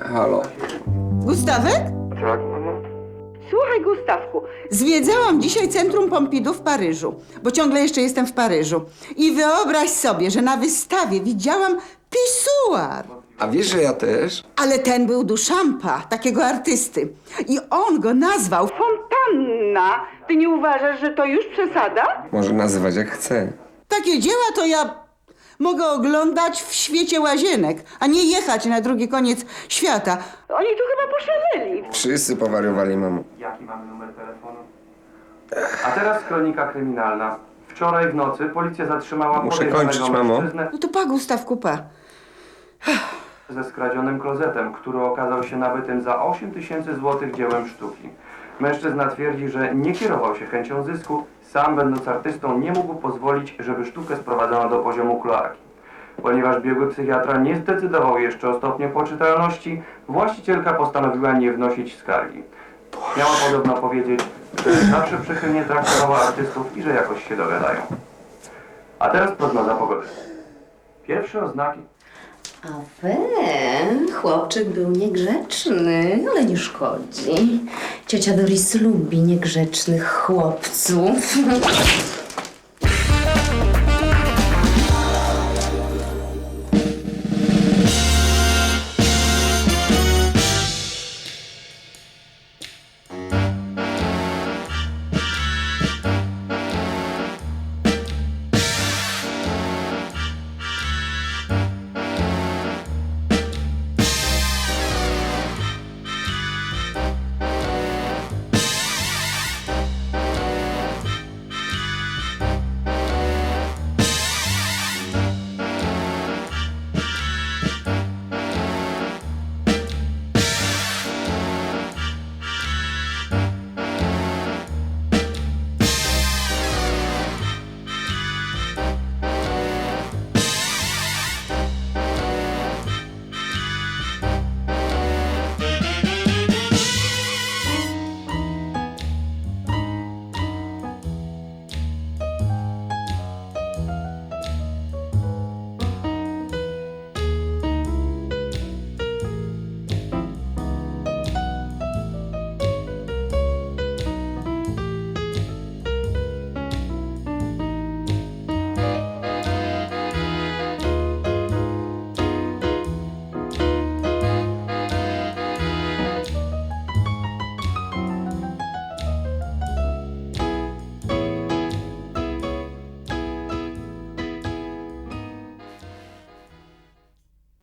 Halo. Gustawek? Tak, mamo? Słuchaj, Gustawku, zwiedzałam dzisiaj Centrum Pompidou w Paryżu, bo ciągle jeszcze jestem w Paryżu. I wyobraź sobie, że na wystawie widziałam pisuar. A wiesz, że ja też? Ale ten był Duchampa, takiego artysty. I on go nazwał Fontanna. Ty nie uważasz, że to już przesada? Może nazywać jak chce. Takie dzieła to ja mogę oglądać w świecie łazienek, a nie jechać na drugi koniec świata. Oni tu chyba poszaleli. Wszyscy powariowali, mamo. Jaki mamy numer telefonu? A teraz kronika kryminalna. Wczoraj w nocy policja zatrzymała Muszę podejrzanego kończyć, mamo. mężczyznę No to pa, Gustawku, pa. ze skradzionym klozetem, który okazał się nabytym za 8 tysięcy złotych dziełem sztuki. Mężczyzna twierdzi, że nie kierował się chęcią zysku, sam będąc artystą nie mógł pozwolić, żeby sztukę sprowadzono do poziomu kloaki. Ponieważ biegły psychiatra nie zdecydował jeszcze o stopniu poczytalności, właścicielka postanowiła nie wnosić skargi. Miała podobno powiedzieć, że zawsze przychylnie traktowała artystów i że jakoś się dogadają. A teraz prognoza pogody. Pierwsze oznaki A we, chłopczyk był niegrzeczny, ale nie szkodzi. Ciocia Doris lubi niegrzecznych chłopców.